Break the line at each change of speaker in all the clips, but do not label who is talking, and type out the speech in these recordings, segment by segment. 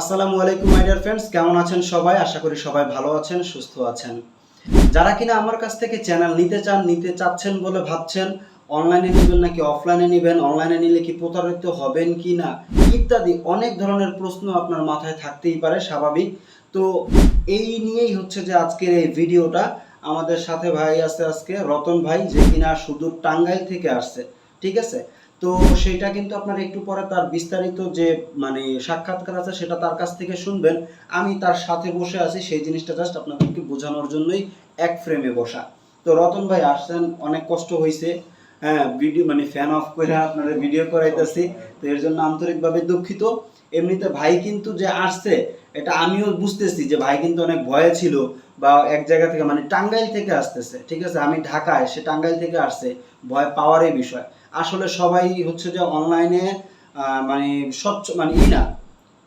আসসালামু আলাইকুম my dear friends কেমন আছেন সবাই? আশা করি সবাই ভালো আছেন, সুস্থ আছেন। যারা কিনা আমার কাছ থেকে চ্যানেল নিতে চান, নিতে চাচ্ছেন বলে ভাবছেন অনলাইনে নেবেন নাকি অফলাইনে নেবেন অনলাইনে নিলে কি প্রতারিত হবেন কি না, ইত্যাদি অনেক ধরনের প্রশ্ন আপনার মাথায় থাকতেই পারে, স্বাভাবিক। তো এই নিয়েই হচ্ছে যে আজকের এই ভিডিওটা। আমাদের সাথে ভাই আছে আজকে রতন ভাই, যে কিনা সুদূর টাঙ্গাইল থেকে আসছে, ঠিক আছে? তো সেটা কিন্তু আপনারা একটু পরে তার বিস্তারিত যে মানে সাক্ষাৎকার আছে সেটা তার কাছ থেকে শুনবেন। আমি তার সাথে বসে আছি, সেই জিনিসটা জাস্ট আপনাদেরকে বোঝানোর জন্যই এক ফ্রেমে বসা। তো রতন ভাই আসছেন, অনেক কষ্ট হয়েছে হ্যাঁ ভিডিও মানে ফ্যান অফ করে আপনারা ভিডিও করাইতেছি। তো এর জন্য আন্তরিকভাবে দুঃখিত। এমনিতে ভাই কিন্তু যে আসছে, এটা আমিও বুঝতেছি যে ভাই কিন্তু অনেক ভয়ে ছিল বা এক জায়গা থেকে মানে টাঙ্গাইল থেকে আসতেছে। ঠিক আছে? আমি ঢাকায়, সে টাঙ্গাইল থেকে আসছে। ভয় পাওয়ারই বিষয়। আসলে সবাই হচ্ছে যে অনলাইনে মানে স্বচ্ছ মানে ই না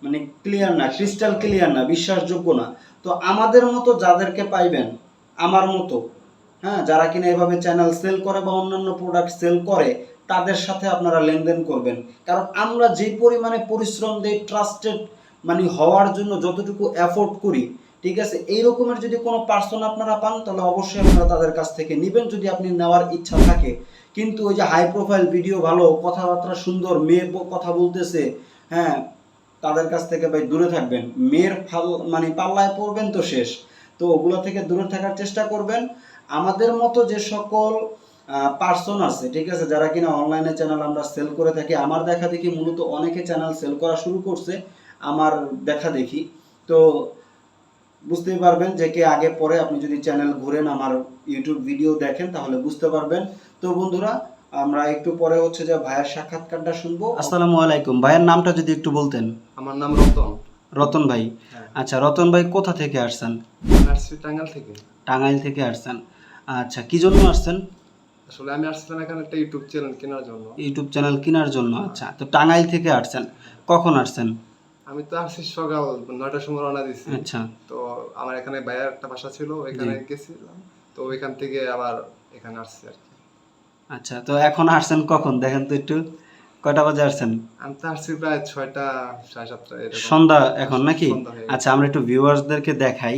মানে ক্লিয়ার না ক্রিস্টাল ক্লিয়ার না, বিশ্বাসযোগ্য না। তো আমাদের মতো যাদেরকে পাইবেন, আমার মতো হ্যাঁ যারা কিনা এভাবে চ্যানেল সেল করে বা অন্যান্য প্রোডাক্ট সেল করে, তাদের সাথে আপনারা লেনদেন করবেন। কারণ আমরা যে পরিমাণে পরিশ্রম দিই ট্রাস্টেড মানে হওয়ার জন্য যতটুকু অ্যাফোর্ড করি ঠিক আছে? এই রকমের যদি কোনো পার্সন আপনারা পান, তাহলে অবশ্যই আপনারা তাদের কাছ থেকে নেবেন যদি আপনি নেওয়ার ইচ্ছা থাকে। কিন্তু ওই যে হাই প্রোফাইল ভিডিও ভালো, কথাবার্তা সুন্দর মেয়ে কথা বলতেছে হ্যাঁ তাদের কাছ থেকে ভাই দূরে থাকবেন। মেয়ের ফাল মানে পাল্লায় পড়বেন তো শেষ। তো ওগুলো থেকে দূরে থাকার চেষ্টা করবেন। আমাদের মতো যে সকল পার্সন আছে, ঠিক আছে, যারা কিনা অনলাইনে চ্যানেল আমরা সেল করে থাকি, আমার দেখা দেখি মূলত অনেকে চ্যানেল সেল করা শুরু করছে, আমার দেখা দেখি। তো বুঝতেই পারবেন যে কে আগে পরে আপনি যদি চ্যানেল ঘুরেন আমার ইউটিউব ভিডিও দেখেন তাহলে বুঝতে পারবেন। তো বন্ধুরা আমরা একটু পরে হচ্ছে যে ভাইয়ের সাক্ষাৎকারটা শুনব। আসসালামু আলাইকুম। ভাইয়ের নামটা যদি একটু বলতেন।
আমার নাম রতন।
রতন ভাই।
হ্যাঁ।
আচ্ছা রতন ভাই কোথা থেকে আসছেন?
নার্সি টাঙ্গাল থেকে।
টাঙ্গাইল থেকে আসছেন। আচ্ছা কি জন্য আসছেন?
আসলে আমি আসছিলাম এখানে একটা ইউটিউব চ্যানেল কেনার জন্য।
ইউটিউব চ্যানেল কেনার জন্য। আচ্ছা তো টাঙ্গাইল থেকে আসছেন। কখন আসছেন?
আমি তো আসছি সকাল নয়টার সময় রওনা দিছি।
আচ্ছা।
তো আমার এখানে ভাইয়ের একটা বাসা ছিল ওইখানে গেছিলাম। তো ওইখান থেকে আবার এখানে আসছি আর কি।
আচ্ছা তো এখন আসছেন কখন? দেখেন তো একটু কয়টা বাজে আসছেন?
আমি তো আসছি প্রায় ছয়টা সাড়ে সাতটা
সন্ধ্যা এখন নাকি? আচ্ছা আমরা একটু ভিউয়ার্সদেরকে দেখাই।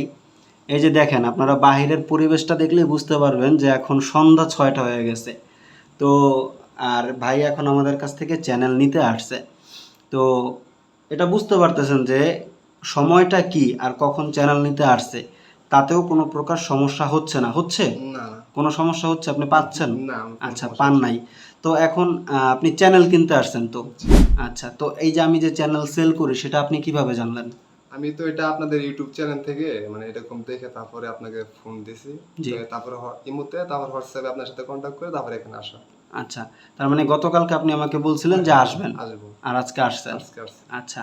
এই যে দেখেন আপনারা বাহিরের পরিবেশটা দেখলেই বুঝতে পারবেন যে এখন সন্ধ্যা ছয়টা হয়ে গেছে। তো আর ভাই এখন আমাদের কাছ থেকে চ্যানেল নিতে আসছে। তো এটা বুঝতে পারতেছেন যে সময়টা কি আর কখন চ্যানেল নিতে আসছে? তাতেও কোনো প্রকার সমস্যা হচ্ছে না। হচ্ছে? কোনো সমস্যা হচ্ছে? আপনি পাচ্ছেন? আচ্ছা পান নাই। তো এখন আপনি চ্যানেল কিনতে আসছেন তো? আচ্ছা তো এই যে আমি যে চ্যানেল সেল করি সেটা আপনি কীভাবে জানলেন?
আমি তো এটা আপনাদের ইউটিউব চ্যানেল থেকে মানে এরকম দেখে তারপরে আপনাকে ফোন দিছি। তারপরে ইমোতে তারপর হোয়াটসঅ্যাপে আপনার সাথে কন্ট্যাক্ট করে তারপরে এখানে আসা।
আচ্ছা তার মানে গতকালকে আপনি আমাকে বলছিলেন যে আসবেন?
আসব।
আর আজকে আসছেন? আচ্ছা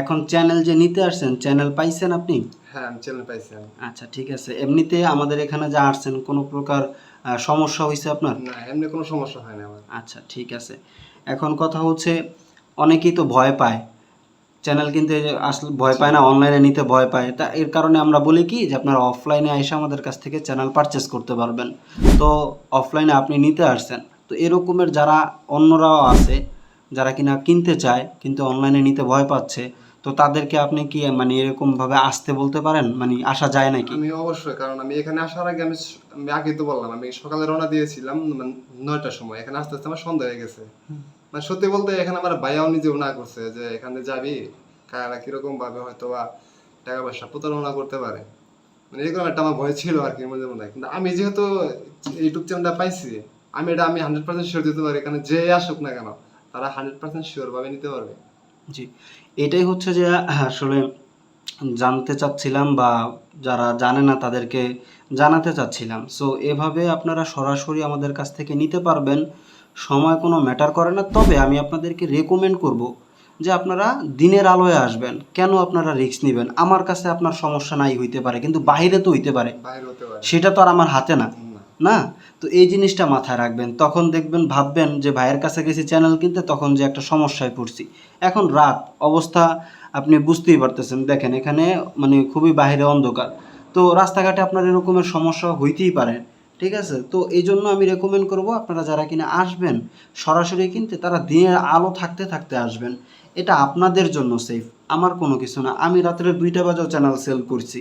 এখন চ্যানেল যে নিতে আসছেন চ্যানেল পাইছেন আপনি?
হ্যাঁ আমি চ্যানেল পাইছি
আচ্ছা ঠিক আছে। এমনিতে আমাদের এখানে যা আসছেন কোনো প্রকার সমস্যা হয়েছে আপনার?
না এমনি কোনো সমস্যা হয় না আমার।
আচ্ছা ঠিক আছে। এখন কথা হচ্ছে অনেকেই তো ভয় পায়। চ্যানেল কিনতে আসলে ভয় পায় না অনলাইনে নিতে ভয় পায়। তা এর কারণে আমরা বলি কি যে আপনারা অফলাইনে এসে আমাদের কাছ থেকে চ্যানেল পারচেস করতে পারবেন। তো অফলাইনে আপনি নিতে আসছেন। তো এরকমের যারা অন্যরাও আছে যারা কিনা কিনতে চায় কিন্তু অনলাইনে নিতে ভয় পাচ্ছে তো তাদেরকে আপনি কি মানে এরকম ভাবে আসতে বলতে পারেন? মানে আসা যায় নাকি?
আমি অবশ্যই কারণ আমি এখানে আসার আগে আমি আমি আগেই তো বললাম আমি সকালে রওনা দিয়েছিলাম মানে নয়টার সময়। এখানে আসতে আসতে আমার সন্ধ্যা হয়ে গেছে। মানে সত্যি বলতে এখানে আমার ভাইয়াও নিজেও না করছে যে এখানে যাবি কারা কীরকম ভাবে হয়তো বা টাকা পয়সা প্রতারণা করতে পারে। মানে এরকম একটা আমার ভয় ছিল আর কি মধ্যে মধ্যে কিন্তু আমি যেহেতু ইউটিউব চ্যানেলটা পাইছি, আমি এটা আমি হান্ড্রেড পার্সেন্ট শিওর দিতে পারি এখানে যে আসুক না কেন, তারা হান্ড্রেড পার্সেন্ট শিওর ভাবে নিতে পারবে।
জি, এটাই হচ্ছে যে, আসলে জানতে চাচ্ছিলাম বা যারা জানে না তাদেরকে জানাতে চাচ্ছিলাম। সো এভাবে আপনারা সরাসরি আমাদের কাছ থেকে নিতে পারবেন। সময় কোনো ম্যাটার করে না তবে আমি আপনাদেরকে রেকমেন্ড করব যে আপনারা দিনের আলোয় আসবেন। কেন আপনারা রিস্ক নেবেন? আমার কাছে আপনার সমস্যা নাই হইতে পারে কিন্তু বাইরে তো হইতে পারে। সেটা তো আর আমার হাতে না।
না।
তো এই জিনিসটা মাথায় রাখবেন। তখন দেখবেন ভাববেন যে ভাইয়ের কাছে গেছি চ্যানেল কিনতে তখন যে একটা সমস্যায় পড়ছি। এখন রাত অবস্থা আপনি বুঝতেই পারতেছেন। দেখেন এখানে মানে খুবই বাইরে অন্ধকার। তো রাস্তাঘাটে আপনার এরকমের সমস্যা হইতেই পারে। ঠিক আছে? তো এই জন্য আমি রেকমেন্ড করব আপনারা যারা কিনা আসবেন, সরাসরি কিনতে তারা দিনের আলো থাকতে থাকতে আসবেন। এটা আপনাদের জন্য সেফ আমার কোনো কিছু না। আমি রাত্রের দুইটা বাজেও চ্যানেল সেল করছি।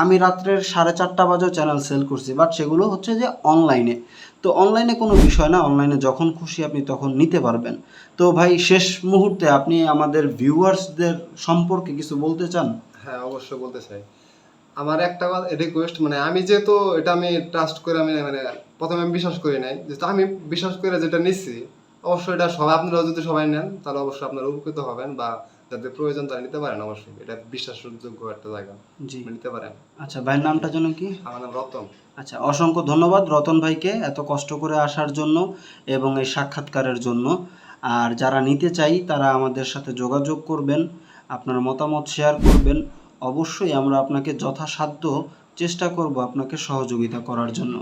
আমি রাত্রের সাড়ে চারটা বাজেও চ্যানেল সেল করছি। বাট সেগুলো হচ্ছে যে অনলাইনে তো অনলাইনে কোনো বিষয় না। অনলাইনে যখন খুশি আপনি তখন নিতে পারবেন। তো ভাই, শেষ মুহূর্তে আপনি আমাদের ভিউয়ার্সদের সম্পর্কে কিছু বলতে চান?
হ্যাঁ অবশ্যই বলতে চাই। আমার একটা রিকোয়েস্ট মানে আমি যেহেতু এটা আমি ট্রাস্ট করে আমি মানে প্রথমে আমি বিশ্বাস করি নাই যেহেতু আমি বিশ্বাস করে যেটা নিচ্ছি অবশ্যই এটা সবাই আপনারাও যদি সবাই নেন তাহলে অবশ্যই আপনারা উপকৃত হবেন বা যাদের প্রয়োজন তারা নিতে পারেন অবশ্যই এটা বিশ্বাসযোগ্য একটা জায়গা
জি।
নিতে পারেন।
আচ্ছা ভাইয়ের নামটা যেন কি?
আমার নাম রতন।
আচ্ছা অসংখ্য ধন্যবাদ রতন ভাইকে এত কষ্ট করে আসার জন্য এবং এই সাক্ষাৎকারের জন্য। আর যারা নিতে চাই তারা আমাদের সাথে যোগাযোগ করবেন আপনার মতামত শেয়ার করবেন। অবশ্যই আমরা আপনাকে যথাসাধ্য চেষ্টা করব আপনাকে সহযোগিতা করার জন্য।